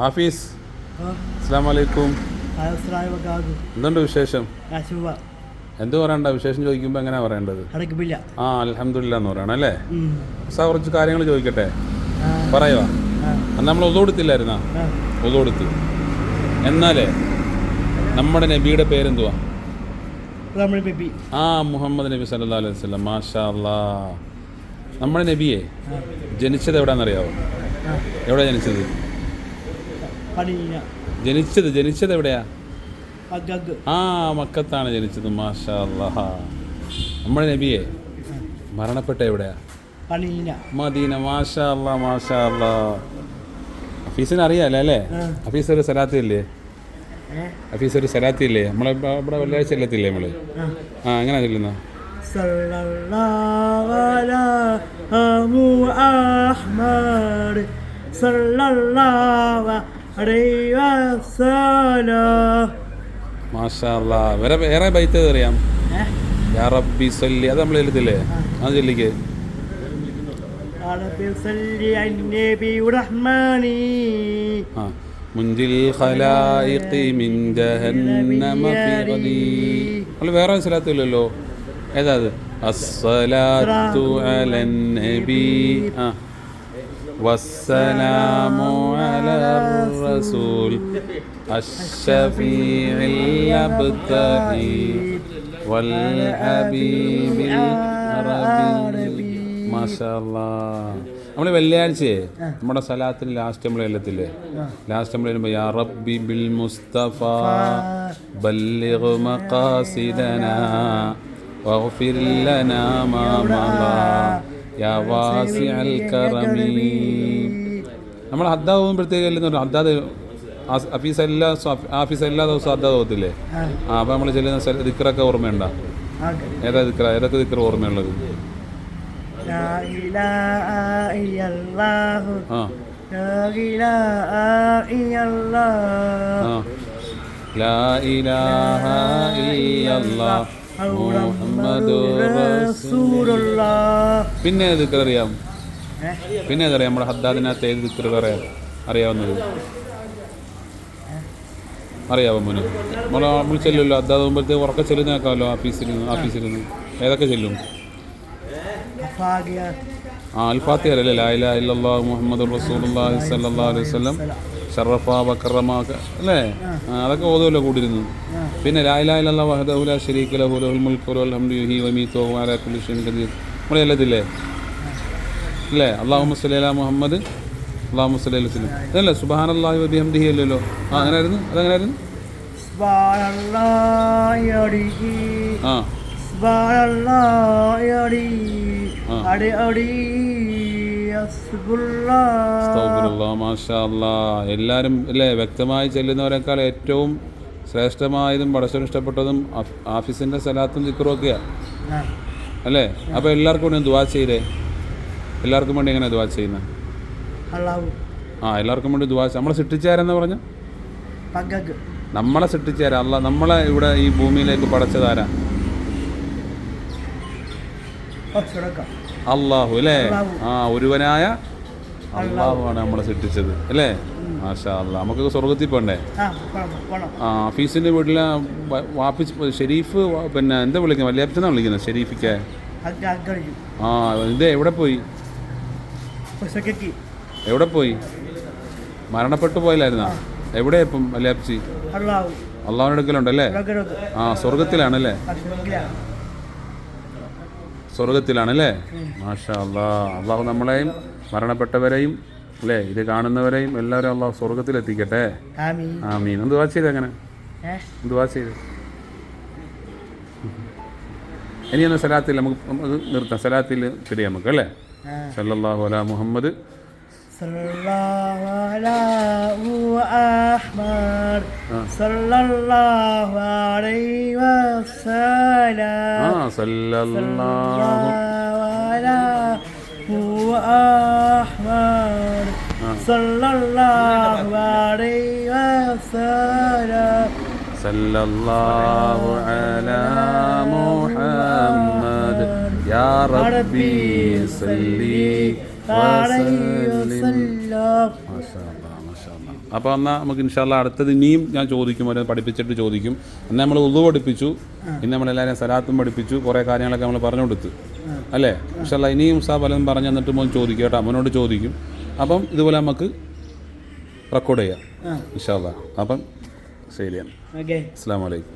ഹാഫീസ് അസ്സാമലൈക്കും എന്തുണ്ട് വിശേഷം? എന്ത് പറയണ്ട വിശേഷം ചോദിക്കുമ്പോൾ എങ്ങനെയാ പറയേണ്ടത്? ആ അലഹമില്ല എന്ന് പറയണം അല്ലേ? സാർ കുറച്ച് കാര്യങ്ങൾ ചോദിക്കട്ടെ? പറയുക അന്ന് നമ്മൾ ഒതുകൊടുത്തില്ലായിരുന്ന ഒതുകൊടുത്തു എന്നാലേ നമ്മുടെ നബിയുടെ പേരെന്തുവാ? ആ മുഹമ്മദ് നബി സല്ലാ അലൈഹി വസല്ലം. മാഷാ അല്ലാ നമ്മുടെ നബിയെ ജനിച്ചത് എവിടെയാണെന്നറിയാവോ എവിടെ ജനിച്ചത്? ജനിച്ചത് ജനിച്ചത് എവിടെയാ? ആ മക്കത്താണ് ജനിച്ചത്. മാഷാ നമ്മുടെ നബിയെ മരണപ്പെട്ട എവിടെയാ? മദീന. മാഷാ മാഷാ അല്ലാ ഹഫീസിന് അറിയാലേ അല്ലേ? അഫീസ് ഹഫീസ് ഒരു സലാത്തി ഇല്ലേ ഹഫീസ് ഒരു സലാത്തി ഇല്ലേ നമ്മളെ ഇവിടെ വെള്ളിയാഴ്ച ഇല്ലത്തില്ലേ നമ്മൾ? ആ. എങ്ങനെ ചെല്ലുന്ന? സല്ലല്ലാഹു അഹ്മദ്. സല്ലല്ലാഹു വേറെ വേറെ ബൈത്ത് അറിയാം? യാ റബ്ബി സല്ലി. അത് നമ്മൾ ചെല്ലിത്തില്ലേ അത് ചെല്ലിക്ക്. വേറെ സ്ഥലത്തില്ലല്ലോ ഏതാ അത്? വസ്സലാമു الرسول الشفيع الأبتهي والحبيب العربي ما شاء الله നമ്മൾ വെള്ളിയാഴ്ചയെ നമ്മുടെ സലാത്തിന് ലാസ്റ്റ് നമ്മൾ എല്ലത്തില്ലേ ലാസ്റ്റ് നമ്മൾ വരുമ്പോൾ യാ റബ്ബി ബിൽ മുസ്തഫ ബല്ലിഗ് മഖാസിദനാ واغفر لنا ما مضى يا واسع الكرم നമ്മൾ ഹദ്ദ പോകുമ്പോഴത്തേക്ക് പറഞ്ഞു ഹദ്ദാദ് ഓഫീസ് ഹഫീസ് എല്ലാ ആഫീസ് ഹാഫീസ് എല്ലാ ദിവസവും ഹദ്ദാദ് പോകത്തില്ലേ? ആ. അപ്പോൾ നമ്മൾ ചെല്ലുന്ന ദിക്കറൊക്കെ ഓർമ്മയുണ്ട? ഓർമ്മയുണ്ടോ ഏതാ ദിക്കറ ഏതൊക്കെ ദിക്കറ ഓർമ്മയുള്ളത്? ആ. പിന്നെ അറിയാം ഏ? പിന്നെ ഏതറിയാം നമ്മുടെ ഹദ്ദാദിനകത്ത് ഏത് ദിക്ർ വേറെ അറിയാവുന്നത്? അറിയാവോ മോനെ? നമ്മളെ നമ്മൾ ചെല്ലുമല്ലോ. ഹദ്ദാദ് പോകുമ്പോഴത്തേക്ക് ഉറക്കെ ചെല്ലുന്ന കേൾക്കാമല്ലോ ആഫീസിൽ നിന്ന് ആഫീസിൽ നിന്ന് ഏതൊക്കെ ചെല്ലും? ആ അൽഫാത്തി അല്ലേ? ലാ ഇലാഹ ഇല്ലല്ലാഹു മുഹമ്മദ് സ്വല്ലല്ലാഹു അലൈഹി വസല്ലം. ഷറഫ ബക്കറമ അല്ലേ? അതൊക്കെ ഓതുമല്ലോ കൂടിയിരുന്നു. പിന്നെ ലാ ഇലാഹ ഇല്ലല്ലാഹു വഹദഹു ലാ ശരീക ലഹു ലഹുൽ മുൽക്കു വലഹുൽ ഹംദു യുഹ്യി വമീതു കദീർ അലാ കുല്ലി ഷൈഇൻ ഖദീർ നമ്മൾ ചെല്ലത്തില്ലേ അല്ലേ? അള്ളാഹു സല്ലി അലാ മുഹമ്മദ്. അള്ളാഹു സല്ലേ അലൈഹി സുബാൻ അതല്ലേ സുബ്ഹാനല്ലാഹി വബിഹംദിഹി അല്ലല്ലോ ആ അടി. മാഷാ അല്ലാ. എല്ലാവരും അല്ലേ? വ്യക്തമായി ചെല്ലുന്നവരെക്കാൾ ഏറ്റവും ശ്രേഷ്ഠമായതും പടച്ചവൻ ഇഷ്ടപ്പെട്ടതും ആഫ്- ആഫീസിന്റെ സലാത്തും ദിക്കറും ഒക്കെയാ. അല്ലേ? അപ്പോൾ എല്ലാവർക്കും വേണ്ടി ദുവാ ചെയ്തേ. എല്ലാവർക്കും വേണ്ടി എങ്ങനെ ദുവാ ചെയ്യുന്നത് അള്ളാഹു. ആ എല്ലാവർക്കും വേണ്ടി ദുവാ നമ്മളെ സൃഷ്ടിച്ചാരെന്ന് പറഞ്ഞു? നമ്മളെ സൃഷ്ടിച്ചാര അല്ല നമ്മളെ ഇവിടെ ഈ ഭൂമിയിലേക്ക് പടച്ചതാരാ അള്ളാഹു അല്ലേ? ആ ഒരുവനായ അള്ളാഹു. ആണ് നമ്മളെ സൃഷ്ടിച്ചത് അല്ലേ? മാഷാ അല്ലാ നമുക്ക് സ്വർഗത്തിൽ പോണ്ടേ? ആ ഫീസിന്റെ വീട്ടിൽ വാപ്പിച്ച് ഷെരീഫ് പിന്നെ എന്താ വിളിക്കുന്നത് വല്യാപ്പച്ചനാണ് വിളിക്കുന്നത് ഷെരീഫിക്ക്? ആ ഇത് എവിടെ പോയി? എവിടെ പോയി? മരണപ്പെട്ടു പോയില്ലായിരുന്നാ? എവിടെ ഇപ്പം അല്ലാഹു അള്ളാഹുവിന്റെ അടുക്കലുണ്ടല്ലേ? ആ സ്വർഗത്തിലാണല്ലേ? സ്വർഗത്തിലാണല്ലേ? മാഷാ അള്ളാ അള്ളാഹു നമ്മളെയും മരണപ്പെട്ടവരെയും അല്ലേ ഇത് കാണുന്നവരെയും എല്ലാവരും അള്ളാഹു സ്വർഗത്തിലെത്തിക്കട്ടെ. ആമീൻ. ആ മീൻ എന്ത് വാ ചെയ്ത് അങ്ങനെ? ഏ? എന്ത് വാ ചെയ്ത്? ഇനിയൊന്ന് സലാത്തിൽ നമുക്ക് നമുക്ക് നിർത്താം. സലാത്തിൽ തിരിയാം നമുക്ക് അല്ലേ? സല്ലാഹു അലാ മുഹമ്മദ്. സല്ലല്ലാഹു അലാ റബ്ബി സല്ലി അപ്പോൾ എന്നാൽ നമുക്ക് ഇൻഷാല്ല അടുത്തത് ഇനിയും ഞാൻ ചോദിക്കും അവരെ പഠിപ്പിച്ചിട്ട് ചോദിക്കും. എന്നാൽ നമ്മൾ ഉതു പഠിപ്പിച്ചു ഇന്ന് നമ്മളെല്ലാവരും സലാത്തും പഠിപ്പിച്ചു കുറേ കാര്യങ്ങളൊക്കെ നമ്മൾ പറഞ്ഞു കൊടുത്തു അല്ലേ ഇൻഷാല്ല ഇനിയും സാ പലതും പറഞ്ഞു തന്നിട്ട് മോൻ ചോദിക്കും കേട്ടോ അമ്മനോട് ചോദിക്കും. അപ്പം ഇതുപോലെ നമുക്ക് റെക്കോർഡ് ചെയ്യാം ഇൻഷാല്ല അപ്പം ശരിയാണ് അസ്സാം വലൈക്കും